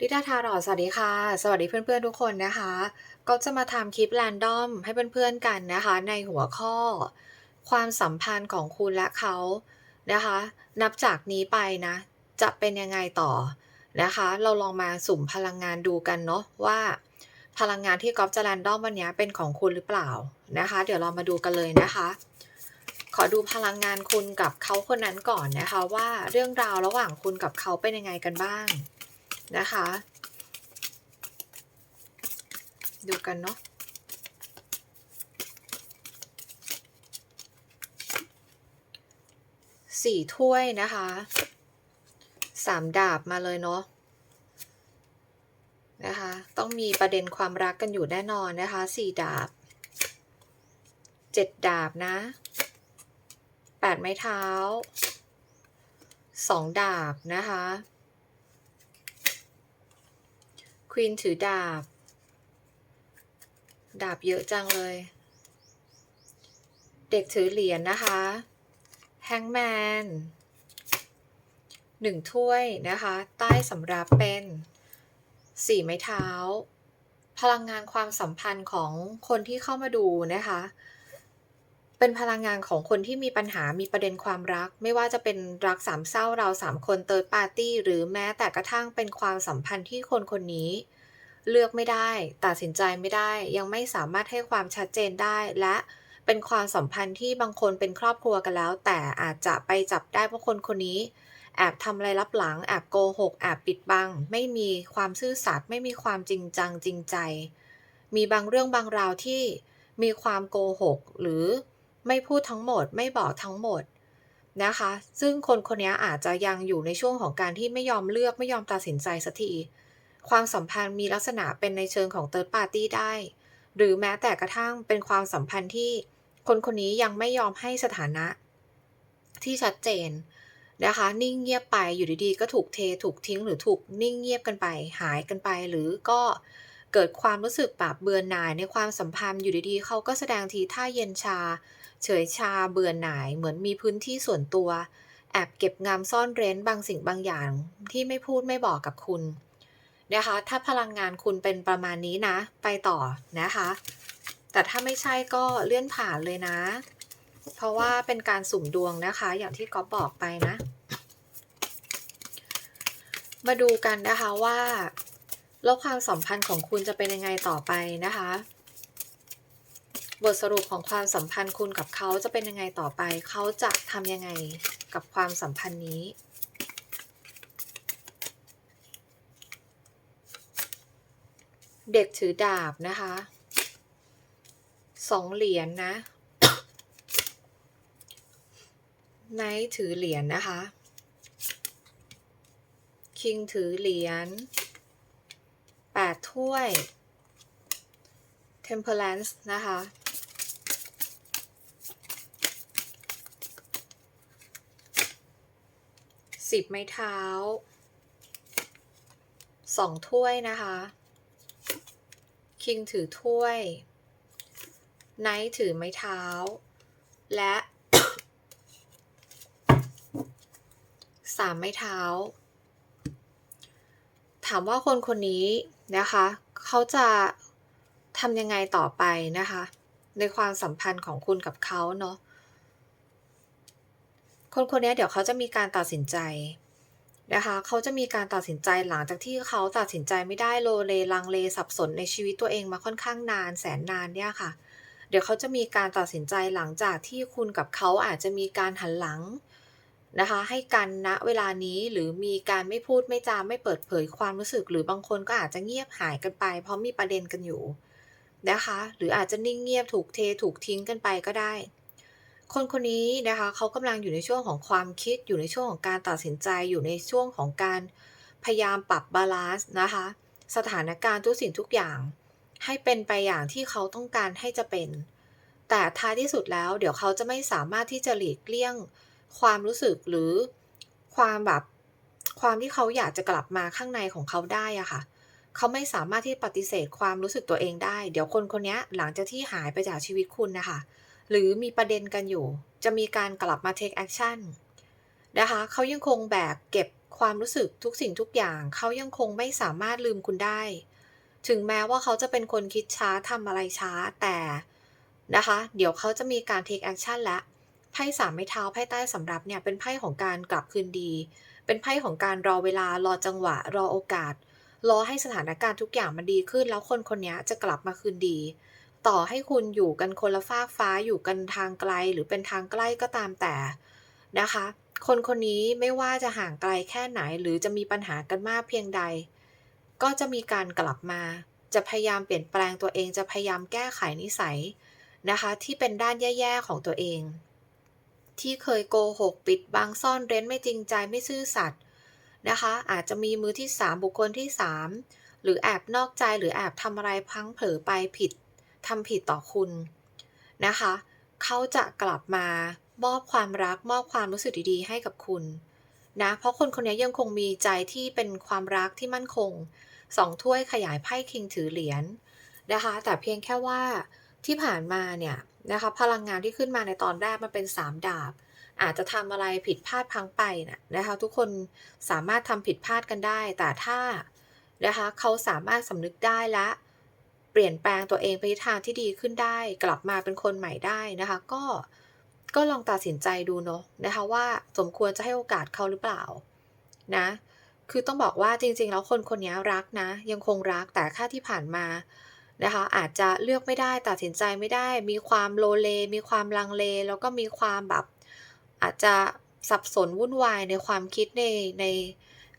ริดาทารอสวัสดีค่ะ สวัสดีเพื่อนๆทุกคนนะคะ ก็จะมาทำคลิปแรนดอมให้เพื่อนๆกันนะคะ ในหัวข้อ ความสัมพันธ์ของคุณและเขานะคะ นับจากนี้ไปนะ จะเป็นยังไงต่อนะคะ เราลองมาสุ่มพลังงานดูกันเนาะว่า พลังงานที่ก๊อฟจะแรนดอมวันนี้เป็นของคุณหรือเปล่านะคะ เดี๋ยวเรามาดูกันเลยนะคะ ขอดูพลังงานคุณกับเขาคนนั้นก่อนนะคะ ว่าเรื่องราวระหว่างคุณกับเขาเป็นยังไงกันบ้าง นะคะ ดูกันเนาะสี่ถ้วยนะคะสามดาบมาเลยเนาะนะคะ ต้องมีประเด็นความรักกันอยู่แน่นอนนะคะสี่ดาบเจ็ดดาบนะแปดไม้เท้าสองดาบนะคะ ค วีนถือดาบ ดาบเยอะจังเลย เด็กถือเหรียญนะคะแฮงแมนหนึ่งถ้วยนะคะ ใต้สำรับเป็นสี่ไม้เท้า พลังงานความสัมพันธ์ของคนที่เข้ามาดูนะคะ เป็นพลังงานของคนที่มีปัญหามีประเด็นความรัก ไม่ว่าจะเป็นรักสามเศร้าเราสามคนเติร์ดปาร์ตี้หรือแม้แต่กระทั่งเป็นความสัมพันธ์ที่คนคนนี้ เลือกไม่ได้ ตัดสินใจไม่ได้ ยังไม่สามารถให้ความชัดเจนได้และเป็นความสัมพันธ์ที่บางคนเป็นครอบครัวกันแล้ว แต่อาจจะไปจับได้เพราะคนคนนี้ แอบทำอะไรลับหลัง แอบโกหก แอบปิดบัง ไม่มีความซื่อสัตย์ ไม่มีความจริงจังจริงใจ มีบางเรื่องบางราวที่มีความโกหก หรือไม่พูดทั้งหมด ไม่บอกทั้งหมดนะคะ ซึ่งคนคนนี้อาจจะยังอยู่ในช่วงของการที่ไม่ยอมเลือกไม่ยอมตัดสินใจสักที ความสัมพันธ์มีลักษณะเป็นในเชิงของเติร์ดปาร์ตี้ได้ หรือแม้แต่กระทั่งเป็นความสัมพันธ์ที่คนคนนี้ยังไม่ยอมให้สถานะ ที่ชัดเจนนะคะ นิ่งเงียบไปอยู่ดีๆ ก็ถูกเทถูกทิ้งหรือถูกนิ่งเงียบกันไป หายกันไป หรือก็เกิดความรู้สึกแบบเบื่อหน่ายในความสัมพันธ์อยู่ดีๆ เขาก็แสดงทีท่าเย็นชา เฉยชาเบื่อหน่าย เหมือนมีพื้นที่ส่วนตัว แอบเก็บงามซ่อนเร้นบางสิ่งบางอย่าง ที่ไม่พูดไม่บอกกับคุณ นะคะ ถ้าพลังงานคุณเป็นประมาณนี้นะ ไปต่อนะคะ แต่ถ้าไม่ใช่ก็เลื่อนผ่านเลยนะ เพราะว่าเป็นการสุ่มดวงนะคะ อย่างที่ก๊อฟบอกไปนะ มาดูกันนะคะว่าแล้วความสัมพันธ์ของคุณจะเป็นยังไงต่อไปนะคะ บทสรุปของความสัมพันธ์คุณกับเขาจะเป็นยังไงต่อไป เขาจะทำยังไงกับความสัมพันธ์นี้ เด็กถือดาบนะคะสองเหรียญนนะไนท์ถือเหรียญนนะคะ คิงถือเหรียญแปดถ้วย Temperance นะคะ สิบไม้เท้า สองถ้วยนะคะ คิงถือถ้วย ไนท์ถือไม้เท้า และสามไม้เท้า ถามว่าคนคนนี้นะคะ เขาจะทำยังไงต่อไปนะคะ ในความสัมพันธ์ของคุณกับเขาเนาะคนคนนี้เดี๋ยวเขาจะมีการตัดสินใจ นะคะเขาจะมีการตัดสินใจหลังจากที่เขาตัดสินใจไม่ได้โลเลลังเลสับสนในชีวิตตัวเองมาค่อนข้างนานแสนนานเนี่ยค่ะ เดี๋ยวเขาจะมีการตัดสินใจหลังจากที่คุณกับเขาอาจจะมีการหันหลังนะคะให้กันณเวลานี้หรือมีการไม่พูดไม่จาไม่เปิดเผยความรู้สึก หรือบางคนก็อาจจะเงียบหายกันไป เพราะมีประเด็นกันอยู่นะคะ หรืออาจจะนิ่งเงียบถูกเทถูกทิ้งกันไปก็ได้ คนคนนี้นะคะเขากำลังอยู่ในช่วงของความคิดอยู่ในช่วงของการตัดสินใจอยู่ในช่วงของการพยายามปรับบาลานซ์นะคะ สถานการณ์ทุกสิ่งทุกอย่าง ให้เป็นไปอย่างที่เขาต้องการให้จะเป็น แต่ท้ายที่สุดแล้ว เดี๋ยวเขาจะไม่สามารถที่จะหลีกเลี่ยง ความรู้สึกหรือความแบบความที่เขาอยากจะกลับมาข้างในของเขาได้อะค่ะ เขาไม่สามารถที่ปฏิเสธความรู้สึกตัวเองได้ เดี๋ยวคนคนนี้หลังจากที่หายไปจากชีวิตคุณนะคะ หรือมีประเด็นกันอยู่ จะมีการกลับมา take action นะคะเขายังคงแบกเก็บความรู้สึกทุกสิ่งทุกอย่าง เขายังคงไม่สามารถลืมคุณได้ ถึงแม้ว่าเขาจะเป็นคนคิดช้าทำอะไรช้าแต่นะคะ เดี๋ยวเขาจะมีการ take action และไพ่สามไม้เท้าไพ่ใต้สำรับเนี่ยเป็นไพ่ของการกลับคืนดี เป็นไพ่ของการรอเวลารอจังหวะ รอโอกาส รอให้สถานการณ์ทุกอย่างมันดีขึ้น แล้วคนคนนี้จะกลับมาคืนดี ต่อให้คุณอยู่กันคนละฟากฟ้าอยู่กันทางไกลหรือเป็นทางใกล้ก็ตามแต่นะคะ คนคนนี้ไม่ว่าจะห่างไกลแค่ไหน หรือจะมีปัญหากันมากเพียงใด ก็จะมีการกลับมา จะพยายามเปลี่ยนแปลงตัวเองจะพยายามแก้ไขนิสัยนะคะ ที่เป็นด้านแย่ๆของตัวเอง ที่เคยโกหกปิดบังซ่อนเร้นไม่จริงใจไม่ซื่อสัตย์นะคะ อาจจะมีมือที่ 3 บุคคลที่ 3 หรือแอบนอกใจหรือแอบทำอะไรพังเผลอไปผิด ทำผิดต่อคุณนะคะ เขาจะกลับมามอบความรักมอบความรู้สึกดีๆ ให้กับคุณนะเพราะคนคนนี้ยังคงมีใจที่เป็นความรักที่มั่นคงสองถ้วยขยายไพ่คิงถือเหรียญนะคะ แต่เพียงแค่ว่าที่ผ่านมาเนี่ยนะคะพลังงานที่ขึ้นมาในตอนแรกมันเป็นสามดาบ อาจจะทำอะไรผิดพลาดพังไปนะนะคะ ทุกคนสามารถทำผิดพลาดกันได้ แต่ถ้านะคะเขาสามารถสำนึกได้และ เปลี่ยนแปลงตัวเองไปทิศทางที่ดีขึ้นได้ กลับมาเป็นคนใหม่ได้นะคะ ก็ก็ลองตัดสินใจดูเนาะนะคะว่าสมควรจะให้โอกาสเขาหรือเปล่านะคือต้องบอกว่าจริงๆ แล้วคนคนนี้รักนะ ยังคงรักแต่ค่าที่ผ่านมานะคะ อาจจะเลือกไม่ได้ตัดสินใจไม่ได้ มีความโลเล มีความลังเล แล้วก็มีความแบบ อาจจะสับสนวุ่นวายในความคิดในใน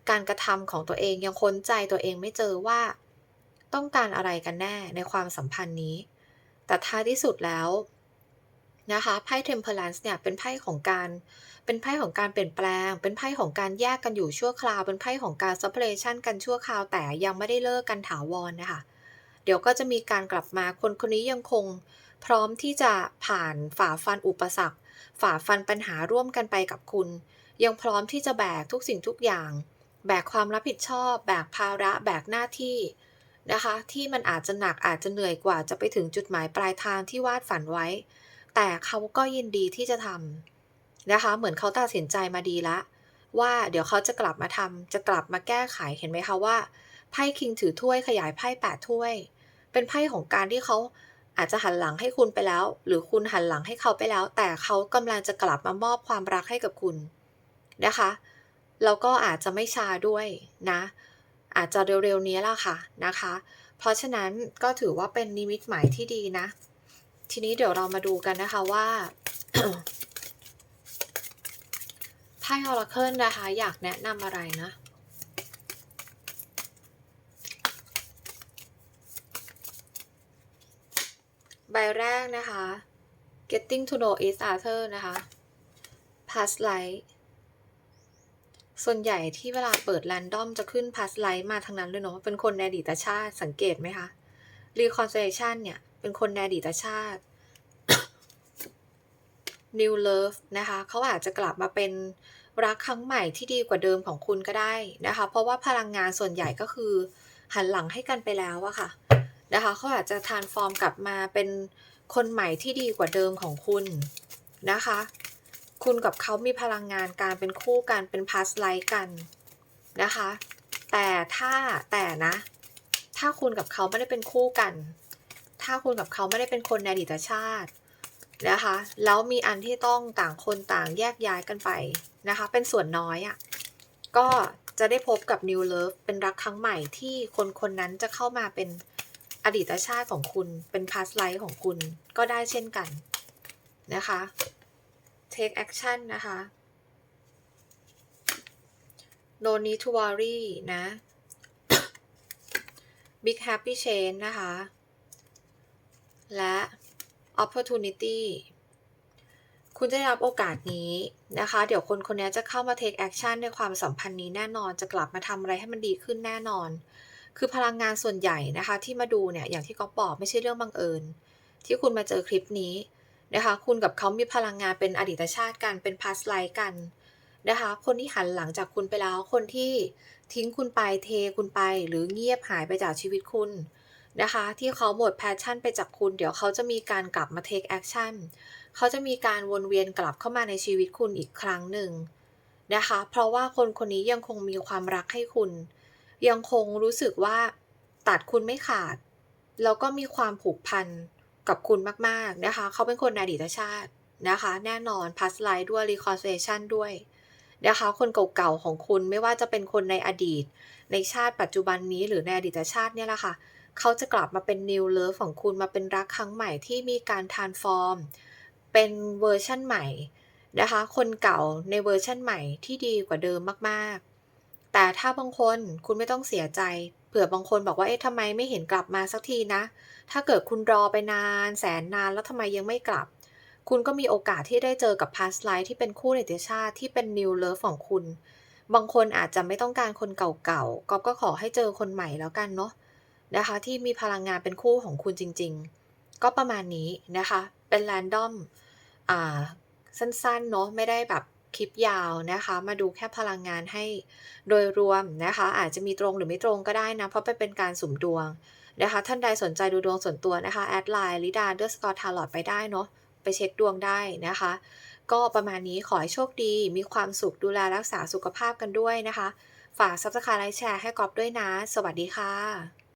การกระทำของตัวเองยังค้นใจตัวเองไม่เจอว่า ต้องการอะไรกันแน่ในความสัมพันธ์นี้ แต่ท้ายที่สุดแล้วนะคะไพ่ Temperance เนี่ยเป็นไพ่ของการเป็นไพ่ของการเปลี่ยนแปลง เป็นไพ่ของการแยกกันอยู่ชั่วคราว เป็นไพ่ของการ separation กันชั่วคราวแต่ยังไม่ได้เลิกกันถาวรนะคะเดี๋ยวก็จะมีการกลับมาคนคนนี้ยังคงพร้อมที่จะผ่านฝ่าฟันอุปสรรค ฝ่าฟันปัญหาร่วมกันไปกับคุณ ยังพร้อมที่จะแบกทุกสิ่งทุกอย่าง แบกความรับผิดชอบ แบกภาระ แบกหน้าที่ นะคะ ที่มันอาจจะหนักอาจจะเหนื่อยกว่าจะไปถึงจุดหมายปลายทางที่วาดฝันไว้ แต่เขาก็ยินดีที่จะทำนะคะ เหมือนเขาตัดสินใจมาดีละว่าเดี๋ยวเขาจะกลับมาทำจะกลับมาแก้ไขเห็นไหมคะว่าไพ่คิงถือถ้วยขยายไพ่แปดถ้วย เป็นไพ่ของการที่เขาอาจจะหันหลังให้คุณไปแล้ว หรือคุณหันหลังให้เขาไปแล้ว แต่เขากำลังจะกลับมามอบความรักให้กับคุณนะคะแล้วก็อาจจะไม่ช้าด้วยนะ อาจจะเร็วๆนี้ล่ะค่ะนะคะ เพราะฉะนั้นก็ถือว่าเป็นนิมิตหมายที่ดีนะ ทีนี้เดี๋ยวเรามาดูกันนะคะว่าไพ่ออร์เคิลนะคะ อยากแนะนำอะไรนะใบแรกนะคะ Getting to know each other นะคะ Past Life ส่วนใหญ่ที่เวลาเปิดแรนดอมจะขึ้น Past Life มาทั้งนั้นเลยเนาะเป็นคนในอดีตชาติสังเกตไหมคะ Reconciliation เนี่ยเป็นคนในอดีตชาติ New Love นะคะเขาอาจจะกลับมาเป็นรักครั้งใหม่ที่ดีกว่าเดิมของคุณก็ได้นะคะ เพราะว่าพลังงานส่วนใหญ่ก็คือหันหลังให้กันไปแล้วอะค่ะนะคะเขาอาจจะทานฟอร์มกลับมาเป็นคนใหม่ที่ดีกว่าเดิมของคุณนะคะ คุณกับเขามีพลังงานการเป็นคู่กันเป็นพาสไลท์กันนะคะ แต่ถ้าแต่นะ ถ้าคุณกับเขาไม่ได้เป็นคู่กัน ถ้าคุณกับเขาไม่ได้เป็นคนในอดีตชาตินะคะแล้วมีอันที่ต้องต่างคนต่างแยกย้ายกันไปนะคะ เป็นส่วนน้อยอะ่ะก็จะได้พบกับ New Love เป็นรักครั้งใหม่ที่คนคนนั้นจะเข้ามาเป็นอดีตชาติของคุณ เป็น past life ของคุณก็ได้เช่นกันนะคะ take action นะคะ no need to worry นะ big happy change นะคะ และ opportunity คุณจะได้รับโอกาสนี้นะคะ เดี๋ยวคนคนนี้จะเข้ามา take action ในความสัมพันธ์นี้แน่นอน จะกลับมาทำอะไรให้มันดีขึ้นแน่นอน คือพลังงานส่วนใหญ่นะคะ ที่มาดูเนี่ย อย่างที่ก๊อฟบอกไม่ใช่เรื่องบังเอิญ ที่คุณมาเจอคลิปนี้ นะคะ คุณกับเขามีพลังงานเป็นอดีตชาติกัน เป็น past life กันนะคะ คนที่หันหลังจากคุณไปแล้ว คนที่ทิ้งคุณไป เทคุณไป หรือเงียบหายไปจากชีวิตคุณนะคะ ที่เขาหมดแพชชั่นไปจากคุณ เดี๋ยวเขาจะมีการกลับมา take action เขาจะมีการวนเวียนกลับเข้ามาในชีวิตคุณอีกครั้งหนึ่งนะคะ เพราะว่าคนคนนี้ยังคงมีความรักให้คุณ ยังคงรู้สึกว่าตัดคุณไม่ขาด แล้วก็มีความผูกพัน กับคุณมากๆนะคะ เขาเป็นคนในอดีตชาตินะคะ แน่นอน past life ด้วย reconciliation ด้วยนะคะ คนเก่าๆของคุณไม่ว่าจะเป็นคนในอดีต ในชาติปัจจุบันนี้หรือในอดีตชาติเนี่ยแหละค่ะ เขาจะกลับมาเป็น new love ของคุณมาเป็นรักครั้งใหม่ที่มีการ transform เป็นเวอร์ชันใหม่นะคะ คนเก่าในเวอร์ชันใหม่ที่ดีกว่าเดิมมากๆ แต่ถ้าบางคนคุณไม่ต้องเสียใจ เผื่อบางคนบอกว่า เอ๊ะทำไมไม่เห็นกลับมาสักทีนะ ถ้าเกิดคุณรอไปนานแสนนานแล้วทำไมยังไม่กลับ คุณก็มีโอกาสที่ได้เจอกับ past life ที่เป็นคู่ในอดีตชาติที่เป็น new love ของคุณ บางคนอาจจะไม่ต้องการคนเก่าๆก๊อฟก็ขอให้เจอคนใหม่แล้วกันเนาะนะคะ ที่มีพลังงานเป็นคู่ของคุณจริงๆ ก็ประมาณนี้นะคะ เป็น random อ่าสั้นๆเนาะไม่ได้แบบคลิปยาวนะคะ มาดูแค่พลังงานให้โดยรวมนะคะ อาจจะมีตรงหรือไม่ตรงก็ได้นะ เพราะมันเป็นการสุ่มดวง นะคะ ท่านใดสนใจดูดวงส่วนตัวนะคะแอดไลน์ Lida_Tarot ไปได้เนาะไปเช็คดวงได้นะคะ ก็ประมาณนี้ขอให้โชคดี มีความสุขดูแลรักษาสุขภาพกันด้วยนะคะ ฝากซับสไครต์ไลค์แชร์ให้กอฟด้วยนะ สวัสดีค่ะ